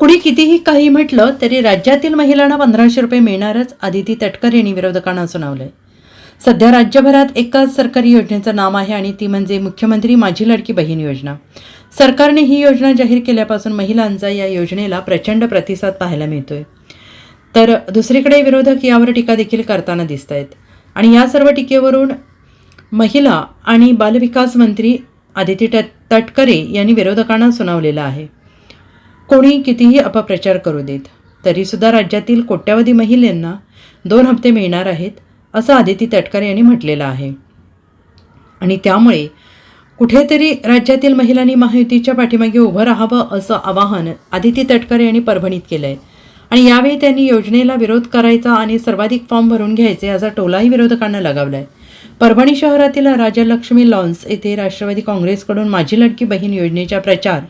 कुणी कितीही काही म्हटलं तरी राज्यातील महिलांना पंधराशे रुपये मिळणारच आदिती तटकर यांनी विरोधकांना सुनावलंय. सध्या राज्यभरात एकाच सरकारी योजनेचं नाव आहे आणि ती म्हणजे मुख्यमंत्री माझी लाडकी बहीण योजना. सरकारने ही योजना जाहीर केल्यापासून महिलांचा या योजनेला प्रचंड प्रतिसाद पाहायला मिळतोय. तर दुसरीकडे विरोधक यावर टीका देखील करताना दिसत आहेत आणि या सर्व टीकेवरून महिला आणि बालविकास मंत्री आदिती तट तटकरे यांनी विरोधकांना सुनावलेलं आहे. कोणी कितीही अपप्रचार करू देत तरीसुद्धा राज्यातील कोट्यावधी महिलांना दोन हप्ते मिळणार आहेत असं आदिती तटकरे यांनी म्हटलेलं आहे. आणि त्यामुळे कुठेतरी राज्यातील महिलांनी महायुतीच्या पाठीमागे उभं राहावं असं आवाहन आदिती तटकरे यांनी परभणीत केलं आहे आणि यावेळी त्यांनी योजनेला विरोध करायचा आणि सर्वाधिक फॉर्म भरून घ्यायचे असा टोलाही विरोधकांना लगावला आहे परभणी शहरातील राजलक्ष्मी लॉन्स येथे राष्ट्रवादी काँग्रेसकडून माझी लडकी बहीण योजनेच्या प्रचार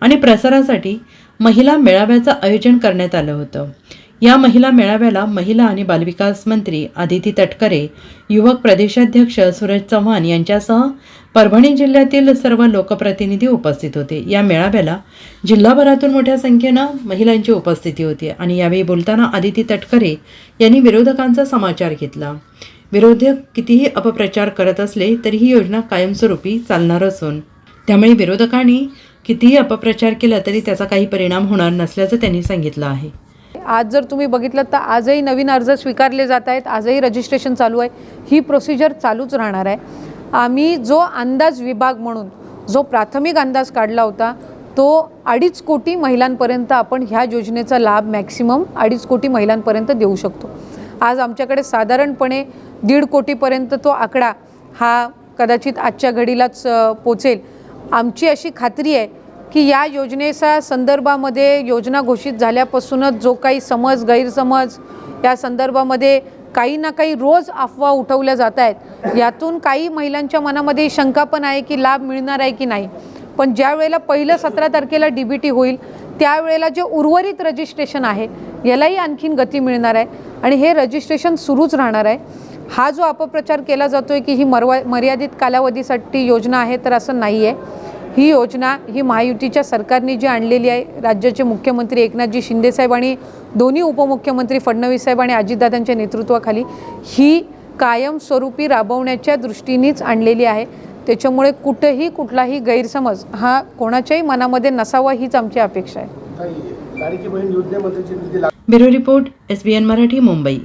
आणि प्रसारासाठी महिला मेळाव्याचं आयोजन करण्यात आलं होतं. या महिला मेळाव्याला महिला आणि बालविकास मंत्री आदिती तटकरे युवक प्रदेशाध्यक्ष सूरज चव्हाण यांच्यासह परभणी जिल्ह्यातील सर्व लोकप्रतिनिधी उपस्थित होते. या मेळाव्याला जिल्हाभरातून मोठ्या संख्येनं महिलांची उपस्थिती होती आणि यावेळी बोलताना आदिती तटकरे यांनी विरोधकांचा समाचार घेतला. विरोधक कितीही अपप्रचार करत असले तरी ही योजना कायमस्वरूपी चालणार असून त्यामुळे विरोधकांनी कितीही अपप्रचार केला तरी त्याचा काही परिणाम होणार नसल्याचं त्यांनी सांगितलं आहे. आज जर तुम्ही बघितलं तर आजही नवीन अर्ज स्वीकारले जात आहेत आजही रजिस्ट्रेशन चालू आहे. ही प्रोसिजर चालूच राहणार आहे. आम्ही जो अंदाज विभाग म्हणून जो प्राथमिक अंदाज काढला होता तो अडीच कोटी महिलांपर्यंत आपण ह्या योजनेचा लाभ मॅक्सिमम अडीच कोटी महिलांपर्यंत देऊ शकतो. आज आमच्याकडे साधारणपणे दीड कोटीपर्यंत तो आकडा हा कदाचित आजच्या घडीलाच पोचेल. आमची अशी खात्री आहे की या योजनेच्या संदर्भामध्ये योजना घोषित झाल्यापासूनच जो काही समज गैरसमज या संदर्भामध्ये काही ना काही रोज अफवा उठवल्या जात आहेत. यातून काही महिलांच्या मनामध्ये शंका पण आहे की लाभ मिळणार आहे की नाही. पण ज्या वेळेला पहिलं सतरा तारखेला डी बी टी होईल त्यावेळेला जे उर्वरित रजिस्ट्रेशन आहे यालाही आणखीन गती मिळणार आहे. आणि हे रजिस्ट्रेशन सुरूच राहणार आहे. हा जो अपप्रचार केला जातो आहे की ही मरवा मर्यादित कालावधीसाठी योजना आहे तर असं नाही आहे ही योजना ही महायुतीच्या सरकारने जी आणलेली आहे राज्याचे मुख्यमंत्री एकनाथजी शिंदेसाहेब आणि दोन्ही उपमुख्यमंत्री फडणवीस साहेब आणि अजितदादांच्या नेतृत्वाखाली ही कायमस्वरूपी राबवण्याच्या दृष्टीनेच आणलेली आहे. त्याच्यामुळे कुठेही कुठलाही गैरसमज हा कोणाच्याही मनामध्ये नसावा हीच आमची अपेक्षा आहे. Bureau report S B N Marathi Mumbai.